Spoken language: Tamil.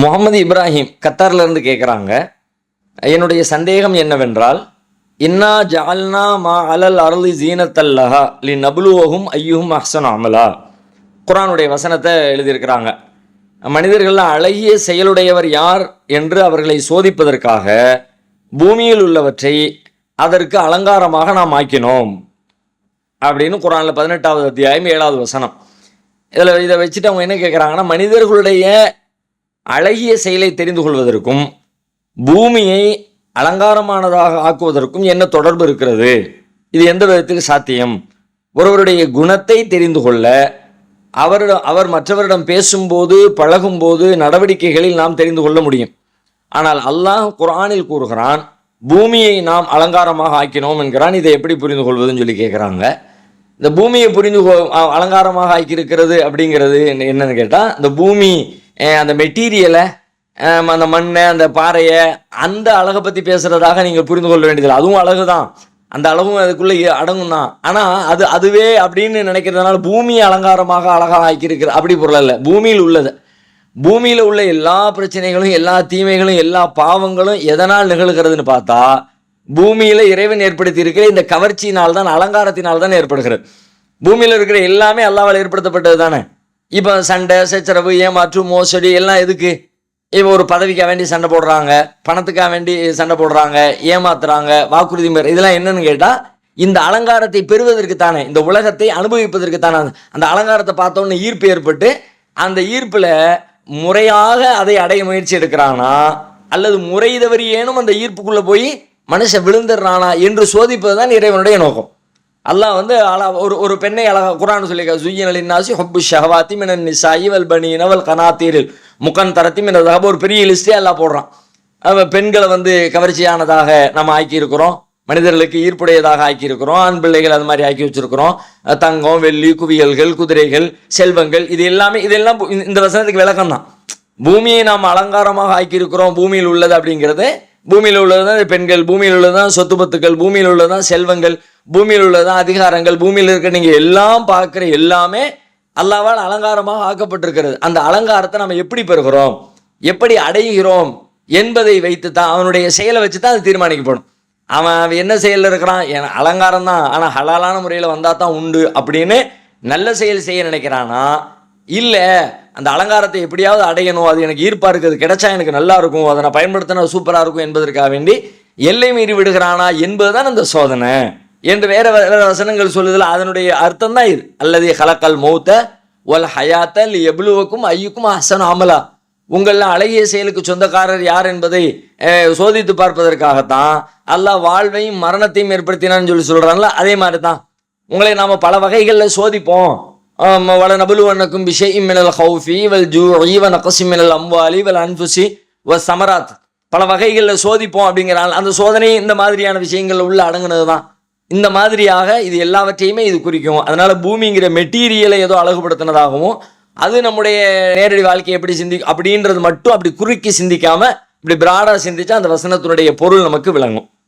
முகமது இப்ராஹிம் கத்தார்லேருந்து கேட்குறாங்க என்னுடைய சந்தேகம் என்னவென்றால் இன்னா ஜால்னா மா அலல் அருளி ஜீனத்தல்லஹா லி நபுலுவோகும் ஐயுகும் அஹ்சன் அமலா. குரானுடைய வசனத்தை எழுதியிருக்கிறாங்க. மனிதர்கள் அழகிய செயலுடையவர் யார் என்று அவர்களை சோதிப்பதற்காக பூமியில் உள்ளவற்றை அதற்கு அலங்காரமாக நாம் ஆக்கினோம் அப்படின்னு குரானில் பதினெட்டாவது அத்தியாயம் ஏழாவது வசனம். இதில் இதை வச்சுட்டு அவங்க என்ன கேட்குறாங்கன்னா மனிதர்களுடைய அழகிய செயலை தெரிந்து கொள்வதற்கும் பூமியை அலங்காரமானதாக ஆக்குவதற்கும் என்ன தொடர்பு இருக்கிறது? இது எந்த விதத்தில் சாத்தியம்? ஒருவருடைய குணத்தை தெரிந்து கொள்ள அவரிடம் அவர் மற்றவரிடம் பேசும்போது பழகும்போது நடவடிக்கைகளில் நாம் தெரிந்து கொள்ள முடியும். ஆனால் அல்லாஹ் குரானில் கூறுகிறான் பூமியை நாம் அலங்காரமாக ஆக்கினோம் என்கிறான். இதை எப்படி புரிந்து கொள்வதுன்னு சொல்லி கேட்குறாங்க இந்த பூமியை புரிந்து கொ அலங்காரமாக ஆக்கியிருக்கிறது அப்படிங்கிறது என்னன்னு கேட்டால் இந்த பூமி அந்த மெட்டீரியலை அந்த மண்ணை அந்த பாறையை அந்த அழகை பற்றி பேசுகிறதாக நீங்கள் புரிந்து கொள்ள வேண்டியதில்லை. அதுவும் அழகு தான் அந்த அளவும் அதுக்குள்ளே அடங்கும் தான் ஆனால் அது அதுவே அப்படின்னு நினைக்கிறதுனால பூமியை அலங்காரமாக அழகாக ஆக்கியிருக்கிற அப்படி பொருள் இல்லை பூமியில் உள்ளது. பூமியில் உள்ள எல்லா பிரச்சனைகளும் எல்லா தீமைகளும் எல்லா பாவங்களும் எதனால் நிகழ்கிறதுன்னு பார்த்தா பூமியில் இறைவன் ஏற்படுத்தி இருக்கிற இந்த கவர்ச்சியினால் தான் அலங்காரத்தினால் தான் ஏற்படுகிறது. பூமியில் இருக்கிற எல்லாமே அல்லாவால் ஏற்படுத்தப்பட்டது தானே இப்போ சண்டை சச்சரவு ஏமாற்று மோசடி எல்லாம் எதுக்கு? இப்போ ஒரு பதவிக்காக வேண்டி சண்டை போடுறாங்க பணத்துக்காக வேண்டி சண்டை போடுறாங்க ஏமாத்துறாங்க வாக்குறுதி மீற இதெல்லாம் என்னன்னு கேட்டால் இந்த அலங்காரத்தை பெறுவதற்கு தானே இந்த உலகத்தை அனுபவிப்பதற்கு தானே அந்த- அந்த அலங்காரத்தை பார்த்தோன்னே ஈர்ப்பு ஏற்பட்டு அந்த ஈர்ப்பில் முறையாக அதை அடைய முயற்சி எடுக்கிறானா? அல்லது முறை தவறி ஏனும் அந்த ஈர்ப்புக்குள்ளே போய் மனுஷன் விழுந்துடுறானா என்று சோதிப்பது தான் இறைவனுடைய நோக்கம். அல்லாஹ் வந்து அழ ஒரு ஒரு பெண்ணை அழகா குரான் சொல்லியிருக்க சுய்யனலின் நாசி ஹொப்பு ஷஹவாத்தி மினன் நிசாயி வல் பனீன வல் கனாத்தீரில். முகன் தரத்தி மினதாக ஒரு பெரிய லிஸ்டே எல்லாம் போடுறான். பெண்களை வந்து கவர்ச்சியானதாக நம்ம ஆக்கியிருக்கிறோம். மனிதர்களுக்கு ஈர்ப்புடையதாக ஆக்கியிருக்கிறோம். ஆண் பிள்ளைகள் அது மாதிரி ஆக்கி வச்சிருக்கிறோம். தங்கம் வெள்ளி குவியல்கள் குதிரைகள் செல்வங்கள் இது எல்லாமே இதெல்லாம் இந்த- இந்த வசனத்துக்கு விளக்கம் தான் பூமியை நாம் அலங்காரமாக ஆக்கியிருக்கிறோம். பூமியில் உள்ளது அப்படிங்கிறது பூமியில் உள்ளது தான் பெண்கள் பூமியில் உள்ளதான் சொத்து பத்துக்கள் பூமியில் உள்ளதான் செல்வங்கள் பூமியில் உள்ளதான் அதிகாரங்கள் பூமியில் இருக்க நீங்கள் எல்லாம் பார்க்குற எல்லாமே அல்லாவால் அலங்காரமாக ஆக்கப்பட்டிருக்கிறது. அந்த அலங்காரத்தை நம்ம எப்படி பெறுகிறோம்? எப்படி அடைகிறோம்? என்பதை வைத்து தான் அவனுடைய செயலை வச்சு தான் அது தீர்மானிக்கப்படும் அவன் அவன் என்ன செயலில் இருக்கிறான்? என அலங்காரம் தான் ஆனால் ஹலாலான முறையில் வந்தால் தான் உண்டு அப்படின்னு நல்ல செயல் செய்ய நினைக்கிறானா? இல்லை அந்த அலங்காரத்தை எப்படியாவது அடையணும் அது எனக்கு ஈர்ப்பாக இருக்குது கிடைச்சா எனக்கு நல்லா இருக்கும் அதை நான் பயன்படுத்தினா சூப்பராக இருக்கும் என்பதற்காக வேண்டி எல்லை மீறி விடுகிறானா என்பதுதான் அந்த சோதனை என்று வேறு வேறு வசனங்கள் சொல்லுதில் அதனுடைய அர்த்தம் தான் இது. அல்லது ஹலக்கல் மௌத்த ஒல் ஹயாத்தல் எவ்வளவுக்கும் ஐயுக்கும் அசன் அமலா. உங்களில் அழகிய செயலுக்கு சொந்தக்காரர் யார் என்பதை சோதித்து பார்ப்பதற்காகத்தான் அல்லாஹ் வாழ்வையும் மரணத்தையும் ஏற்படுத்தினான்னு சொல்லி சொல்கிறாங்களா அதே மாதிரி தான் உங்களை நாம் பல வகைகளில் சோதிப்போம். ஆம், வல மினல் ஹவுஃபி வல் ஜூஇ வ நகசி மினல் அம்வாலி வல் அன்புசி வ சமராத். பல வகைகளில் சோதிப்போம் அப்படிங்கிறான் அந்த சோதனை இந்த மாதிரியான விஷயங்கள் உள்ள அடங்குனது தான் இந்த மாதிரியாக இது எல்லாவற்றையுமே இது குறிக்கும். அதனால் பூமிங்கிற மெட்டீரியலை ஏதோ அழகுபடுத்தினதாகவும் அது நம்முடைய நேரடி வாழ்க்கையை எப்படி சிந்தி அப்படின்றது மட்டும் அப்படி குறுக்கி சிந்திக்காமல் இப்படி பிராடாக சிந்திச்சா அந்த வசனத்தினுடைய பொருள் நமக்கு விளங்கும்.